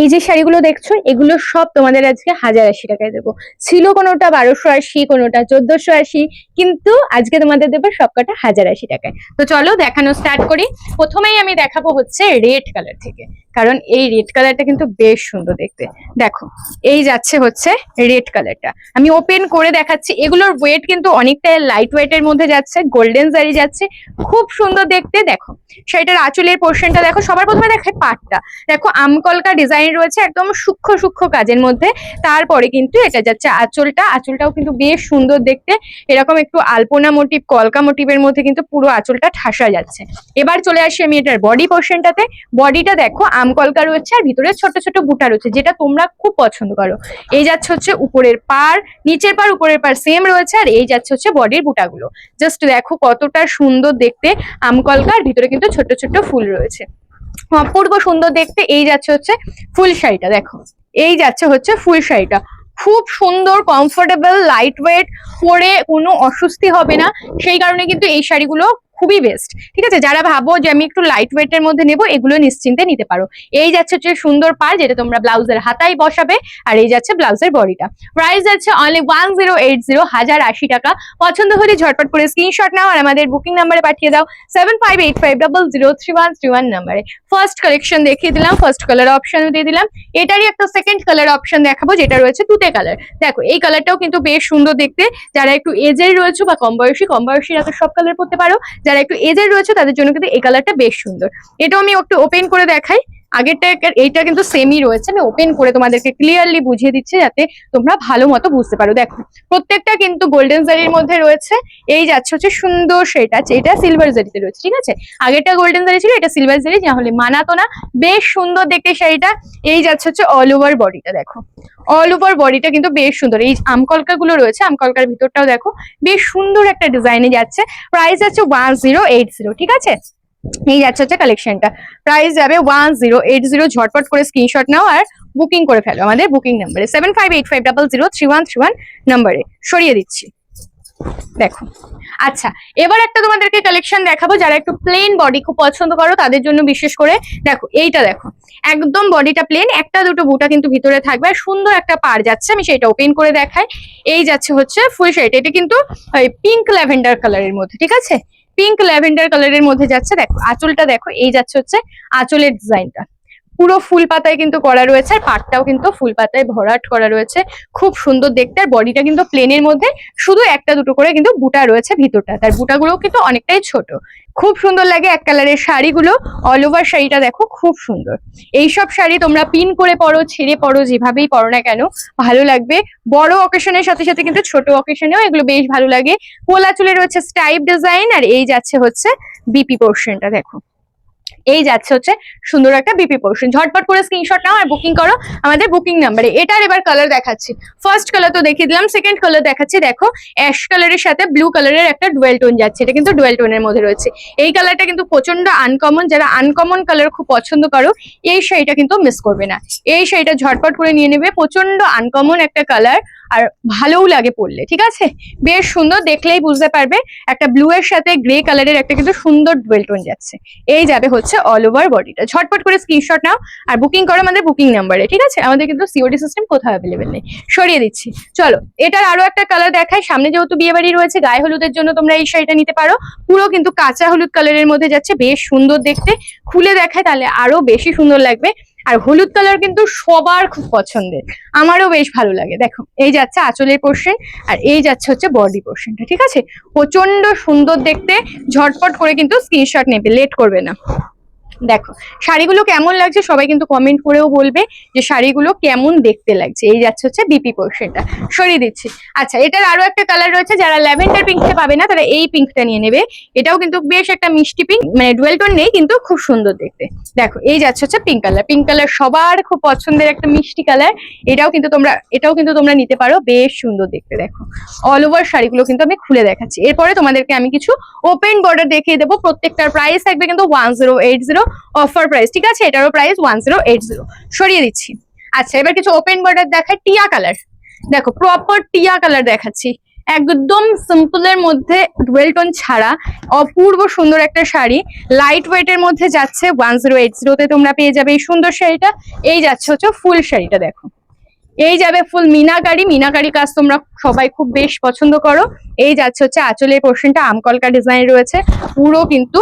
এই যে শাড়িগুলো দেখছ, এগুলো সব তোমাদের আজকে হাজার আশি টাকায় দেবো। ছিল কোনোটা বারোশো আশি, কোনোটা চোদ্দশো আশি, কিন্তু আজকে তোমাদের দেবো সবকটা হাজার আশি টাকায়। তো চলো দেখানো স্টার্ট করি। প্রথমেই আমি দেখাবো হচ্ছে রেড কালার থেকে, কারণ এই রেড কালারটা কিন্তু বেশ সুন্দর দেখতে। দেখো, এই যাচ্ছে হচ্ছে রেড কালারটা আমি ওপেন করে দেখাচ্ছি, এগুলোর ওয়েট কিন্তু অনেকটা লাইট ওয়েটের মধ্যে যাচ্ছে গোল্ডেন জারি যাচ্ছে, খুব সুন্দর দেখতে। দেখো সেটার আঁচলের পোর্শনটা দেখো, সবার প্রথমে দেখায় পাটটা। দেখো, আমকলকা ডিজাইন রয়েছে একদম সূক্ষ্ম সূক্ষ্ম কাজের মধ্যে। তারপরে কিন্তু এটা যাচ্ছে আঁচলটা, আঁচলটাও কিন্তু বেশ সুন্দর দেখতে। এরকম একটু আলপনা মোটিভ, কলকা মোটিভের মধ্যে কিন্তু পুরো আঁচলটা ঠাসা যাচ্ছে। এবার চলে আসি আমি এটার বডি পোর্শনটাতে বডিটা দেখো আমকলকা রয়েছে আর ভিতরে ছোট ছোট বুটা রয়েছে, যেটা তোমরা খুব পছন্দ করো। এই যাচ্ছে হচ্ছে উপরের পার, নিচের পার, উপরের পার সেম রয়েছে আর এই যাচ্ছে হচ্ছে বডির বুটাগুলো জাস্ট দেখো কতটা সুন্দর দেখতে আমকলকা আর ভিতরে কিন্তু ছোট ছোট ফুল রয়েছে। অপূর্ব সুন্দর দেখতে এই যাচ্ছে হচ্ছে ফুল শাড়িটা, দেখো। এই যাচ্ছে হচ্ছে ফুল শাড়িটা। খুব সুন্দর কমফোর্টেবল লাইট ওয়েট পরে কোনো অস্বস্তি হবে না। সেই কারণে কিন্তু এই শাড়িগুলো খুবই বেস্ট ঠিক আছে? যারা ভাবো যে আমি একটু লাইট ওয়েটের মধ্যে নেব, এগুলো নিশ্চিন্তে নিতে পারো। এই যাচ্ছে হচ্ছে সুন্দর পার যেটা তোমরা ব্লাউজের হাতায় বসাবে, আর এই যাচ্ছে ব্লাউজের বডিটা প্রাইস যাচ্ছে only one zero eight zero হাজার আশি টাকা। পছন্দ হলে ঝটপট করে স্ক্রিনশট নাও, আর আমাদের বুকিং নাম্বারে পাঠিয়ে দাও seven five eight five double zero three one three one নাম্বারে ফার্স্ট কালেকশন দেখিয়ে দিলাম ফার্স্ট কালার অপশনও দিয়ে দিলাম। এটারই একটা সেকেন্ড কালার অপশন দেখাবো, যেটা রয়েছে তুতে কালার দেখো, এই কালারটাও কিন্তু বেশ সুন্দর দেখতে। যারা একটু এজের রয়েছে বা কম বয়সী, কম বয়সীরা তো সব কালার পড়তে পারো। যারা একটু এজের রয়েছে, তাদের জন্য কিন্তু এই কালারটা বেশ সুন্দর। এটাও আমি একটু ওপেন করে দেখাই। আগেরটা এইটা কিন্তু সেমই রয়েছে। আমি ওপেন করে তোমাদেরকে ক্লিয়ারলি বুঝিয়ে দিচ্ছি যাতে তোমরা ভালো মতো বুঝতে পারো। দেখো, প্রত্যেকটা কিন্তু গোল্ডেন জারির মধ্যে রয়েছে। এই যাচ্ছে হচ্ছে সুন্দর সেটা এটা সিলভার জারিতে রয়েছে, ঠিক আছে? আগেরটা গোল্ডেন জারি ছিল, এটা সিলভার জারি তাহলে মানাতো না। বেশ সুন্দর দেখতে শাড়িটা। এই যাচ্ছে হচ্ছে অল ওভার বডিটা দেখো। অল ওভার বডিটা কিন্তু বেশ সুন্দর। এই আমকলকা গুলো রয়েছে, আমকলকার ভিতরটাও দেখো। বেশ সুন্দর একটা ডিজাইনে যাচ্ছে। প্রাইস আছে ওয়ান জিরো এইট জিরো ঠিক আছে? এই যাচ্ছে হচ্ছে কালেকশনটা প্রাইস যাবে ওয়ান জিরো এইট জিরো ঝটপট করে স্ক্রিনশট নাও আর বুকিং করে ফেলো আমাদের বুকিং নাম্বারে seven five eight five double zero three one three one নাম্বারে সরিয়ে দিচ্ছি। দেখো। আচ্ছা এবার একটা তোমাদেরকে কালেকশন দেখাবো, যারা একটু প্লেন বডি খুব পছন্দ করো, তাদের জন্য বিশেষ করে দেখো, এইটা দেখো। একদম বডিটা প্লেন একটা দুটো বুটা কিন্তু ভিতরে থাকবে আর সুন্দর একটা পার যাচ্ছে, আমি সেটা ওপেন করে দেখাই। এই যাচ্ছে হচ্ছে ফুল শাড়িটা এটা কিন্তু পিঙ্ক ল্যাভেন্ডার কালারের মধ্যে, ঠিক আছে? পিঙ্ক ল্যাভেন্ডার কালারের মধ্যে যাচ্ছে দেখো আঁচলটা দেখো এই যাচ্ছে হচ্ছে আঁচলের ডিজাইনটা পুরো ফুল পাতায় কিন্তু করা রয়েছে, আর পাটটাও কিন্তু ফুল পাতায় ভরাট করা রয়েছে। খুব সুন্দর দেখতে, আর বডিটা কিন্তু প্লেনের মধ্যে শুধু একটা দুটো করে কিন্তু বুটা রয়েছে ভিতরটা। তার বুটাগুলো কিন্তু অনেকটাই ছোট। খুব সুন্দর লাগে এক কালারের শাড়িগুলো। অল ওভার শাড়িটা দেখো, খুব সুন্দর। এইসব শাড়ি তোমরা পিন করে পরো, ছেড়ে পরো, যেভাবেই পরো না কেন, ভালো লাগবে। বড় অকেশনের সাথে সাথে কিন্তু ছোট অকেশনেও এগুলো বেশ ভালো লাগে। কোলা চুলে রয়েছে স্টাইপ ডিজাইন আর এই যাচ্ছে হচ্ছে বিপি পোর্শনটা দেখো। এই যাচ্ছে হচ্ছে সুন্দর একটা বিপি পোর্শন ঝটপট করে স্ক্রিনশট নাও আর বুকিং করো আমাদের বুকিং নাম্বারে এটার এবার কালার দেখাচ্ছি। ফার্স্ট কালার তো দেখিয়ে দিলাম সেকেন্ড কালার দেখাচ্ছি। দেখো অ্যাশ কালারের সাথে ব্লু কালারের একটা ডুয়েল টোন যাচ্ছে। এটা কিন্তু ডুয়েল টোনের মধ্যে রয়েছে। এই কালারটা কিন্তু প্রচণ্ড আনকমন যারা আনকমন কালার খুব পছন্দ করো, এই শাড়িটা কিন্তু মিস করবে না। এই শাড়িটা ঝটপট করে নিয়ে নেবে। প্রচণ্ড আনকমন একটা কালার আর ভালোও লাগে পরলে, ঠিক আছে? বেশ সুন্দর, দেখলেই বুঝতে পারবে। একটা ব্লু এর সাথে গ্রে কালারের একটা কিন্তু সুন্দর ডুয়েল টোন যাচ্ছে। এই যাবে হচ্ছে অল ওভার বডিটা ঝটপট করে স্ক্রিনশট নাও আর বুকিং করো আমাদের বুকিং নাম্বারে ঠিক আছে? আমাদের কিন্তু সিওডি সিস্টেম কোথাও অ্যাভেলেবেল নেই। সরিয়ে দিচ্ছি। চলো, এটার আরও একটা কালার দেখায় সামনে যেহেতু বিয়ে বাড়ি রয়েছে, গায়ে হলুদের জন্য তোমরা এই শাড়িটা নিতে পারো। পুরো কিন্তু কাঁচা হলুদ কালারের মধ্যে যাচ্ছে, বেশ সুন্দর দেখতে। খুলে দেখায়, তাহলে আরও বেশি সুন্দর লাগবে। আর হলুদ কালার কিন্তু সবার খুব পছন্দের। আমারও বেশ ভালো লাগে। দেখো, এই যাচ্ছে আঁচলের পোর্শন আর এই যাচ্ছে হচ্ছে বডি পোর্শনটা ঠিক আছে? প্রচণ্ড সুন্দর দেখতে। ঝটপট করে কিন্তু স্ক্রিনশট নেবে লেট করবে না। দেখো, শাড়িগুলো কেমন লাগছে সবাই কিন্তু কমেন্ট করেও বলবে যে শাড়িগুলো কেমন দেখতে লাগছে। এই যাচ্ছে হচ্ছে বিপি পোর্শনটা সরিয়ে দিচ্ছি। আচ্ছা এটার আরও একটা কালার রয়েছে, যারা ল্যাভেন্ডার পিঙ্কটা পাবে না, তারা এই পিঙ্কটা নিয়ে নেবে। এটাও কিন্তু বেশ একটা মিষ্টি পিঙ্ক মানে ডুয়েল টোন নেই, কিন্তু খুব সুন্দর দেখতে। দেখো, এই যাচ্ছে হচ্ছে পিঙ্ক কালার পিঙ্ক কালার সবার খুব পছন্দের একটা মিষ্টি কালার এটাও কিন্তু তোমরা, এটাও কিন্তু তোমরা নিতে পারো, বেশ সুন্দর দেখতে, দেখো। অল ওভার শাড়িগুলো কিন্তু আমি খুলে দেখাচ্ছি। এরপরে তোমাদেরকে আমি কিছু ওপেন বর্ডার দেখিয়ে দেবো। প্রত্যেকটার প্রাইস থাকবে কিন্তু one zero eight zero offer price ঠিক আছে? এটারও price one zero eight zero সরিয়ে দিচ্ছি। আচ্ছা এবার কিছু ওপেন বর্ডার দেখায় টিয়া কালার দেখো প্রপার টিয়া কালার দেখাচ্ছি। একদম সিম্পলের মধ্যে ডুয়েল টোন ছাড়া অপূর্ব সুন্দর একটা শাড়ি। লাইট ওয়েটের মধ্যে যাচ্ছে ওয়ান জিরো এইট জিরোতে তোমরা পেয়ে যাবে এই সুন্দর শাড়িটা। এই যাচ্ছে হচ্ছে ফুল শাড়িটা, দেখো। এই যাবে ফুল মিনাকারি। মিনাকারি কাজ তোমরা সবাই খুব বেশ পছন্দ করো। এই যাচ্ছে হচ্ছে আঁচলের পোর্শনটা আমকলকা ডিজাইন রয়েছে। পুরো কিন্তু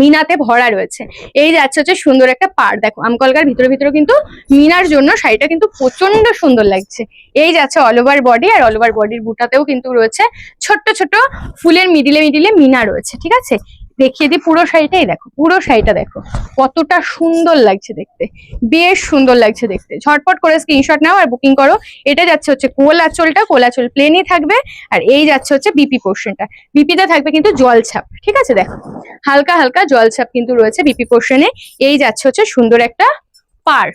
মিনাতে ভরা রয়েছে। এই যাচ্ছে হচ্ছে সুন্দর একটা পার দেখো আমকলকার ভিতরে ভিতরে কিন্তু মিনার জন্য শাড়িটা কিন্তু প্রচণ্ড সুন্দর লাগছে। এই যাচ্ছে অল ওভার বডি আর অল ওভার বডির বুটাতেও কিন্তু রয়েছে ছোট্ট ছোট ফুলের মিডিলে মিডিলে মিনা রয়েছে, ঠিক আছে? দেখিয়ে দিই, পুরো শাড়িটাই দেখো, পুরো শাড়িটা দেখো। কতটা সুন্দর লাগছে দেখতে, বেশ সুন্দর লাগছে দেখতে। ঝটপট করে স্ক্রিনশট নাও আর বুকিং করো। এটা যাচ্ছে হচ্ছে কোল আঁচলটা কোল আঁচল প্লেনই থাকবে আর এই যাচ্ছে হচ্ছে বিপি পোর্শনটা বিপিতে থাকবে কিন্তু জল ছাপ, ঠিক আছে? দেখো, হালকা হালকা জল ছাপ কিন্তু রয়েছে বিপি পোর্শনে এই যাচ্ছে হচ্ছে সুন্দর একটা পার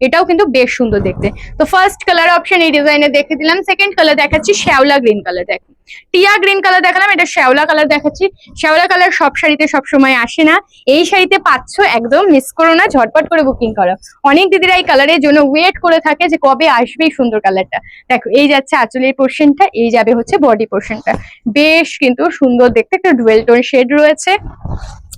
এটাও কিন্তু বেশ সুন্দর দেখতে। তো ফার্স্ট কালার অপশন এই ডিজাইনে দেখে দিলাম। সেকেন্ড কালার দেখাচ্ছি, শ্যাওলা গ্রিন কালার দেখো। টিয়া গ্রিন কালার দেখালাম, এটা শ্যাওলা কালার দেখাচ্ছি। শ্যাওলা কালার সব শাড়িতে সবসময় আসে না। এই শাড়িতে পাচ্ছ একদম মিস করো না, ঝটপট করে বুকিং করো। অনেক দিদিরা এই কালারের জন্য ওয়েট করে থাকে যে কবে আসবে এই সুন্দর কালারটা। দেখো, এই যাচ্ছে আঁচলের পোর্শনটা এই যাবে হচ্ছে বডি পোর্শনটা বেশ কিন্তু সুন্দর দেখতে, একটা ডুয়েল টোন শেড রয়েছে।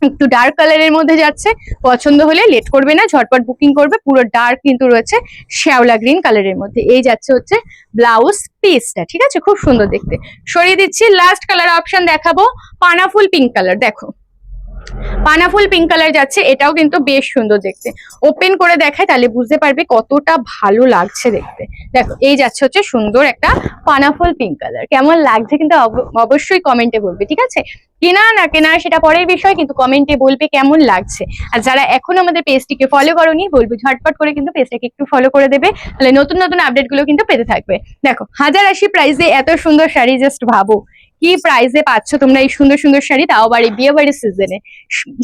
একটু ডার্ক কালারের মধ্যে যাচ্ছে, পছন্দ হলে লেট করবে না, ঝটপট বুকিং করবে, পুরো ডার্ক কিন্তু রয়েছে শ্যাওলা গ্রিন কালারের মধ্যে। এই যাচ্ছে হচ্ছে ব্লাউজ পিসটা ঠিক আছে? খুব সুন্দর দেখতে। সরিয়ে দিচ্ছি লাস্ট কালার অপশন দেখাবো, পানাফুল পিঙ্ক কালার দেখো। পানাফুল পিঙ্ক কালার যাচ্ছে, এটাও কিন্তু বেশ সুন্দর দেখতে। ওপেন করে দেখায়, তাহলে বুঝতে পারবে কতটা ভালো লাগছে দেখতে। দেখো, এই যাচ্ছে হচ্ছে সুন্দর একটা পানাফুল পিঙ্ক কালার কেমন লাগছে কিন্তু অব- অবশ্যই কমেন্টে বলবে, ঠিক আছে? কেনা না কেনা, সেটা পরের বিষয়, কিন্তু কমেন্টে বলবে কেমন লাগছে। আর যারা এখন আমাদের পেজটিকে ফলো করোনি, বলব ঝটপট করে কিন্তু পেজটাকে একটু ফলো করে দেবে, তাহলে নতুন নতুন আপডেটগুলো কিন্তু পেতে থাকবে। দেখো, হাজার আশি প্রাইসে এত সুন্দর শাড়ি জাস্ট ভাবো। কি প্রাইসে পাচ্ছ তোমরা এই সুন্দর সুন্দর শাড়ি? তাও বাড়ি বিয়ে বাড়ির সিজনে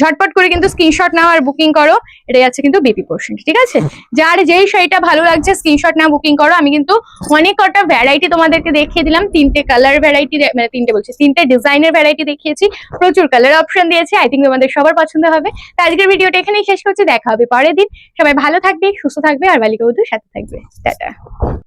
ঝটপট করে কিন্তু স্ক্রিনশট নাও আর বুকিং করো। এটা যাচ্ছে কিন্তু বিপি পোর্শন ঠিক আছে? যার যেই শাড়িটা ভালো লাগছে স্ক্রিনশট নাও বুকিং করো। আমি কিন্তু অনেক কটা ভ্যারাইটি তোমাদেরকে দেখিয়ে দিলাম। তিনটে কালার ভ্যারাইটি মানে তিনটে বলছি, তিনটে ডিজাইনের ভ্যারাইটি দেখিয়েছি। প্রচুর কালার অপশন দিয়েছি। আই থিঙ্ক তোমাদের সবার পছন্দ হবে। তো আজকের ভিডিওটা এখানেই শেষ করছি। দেখা হবে পরের দিন। সবাই ভালো থাকবে, সুস্থ থাকবে, আর বালিকা বধুর সাথে থাকবে। টাটা।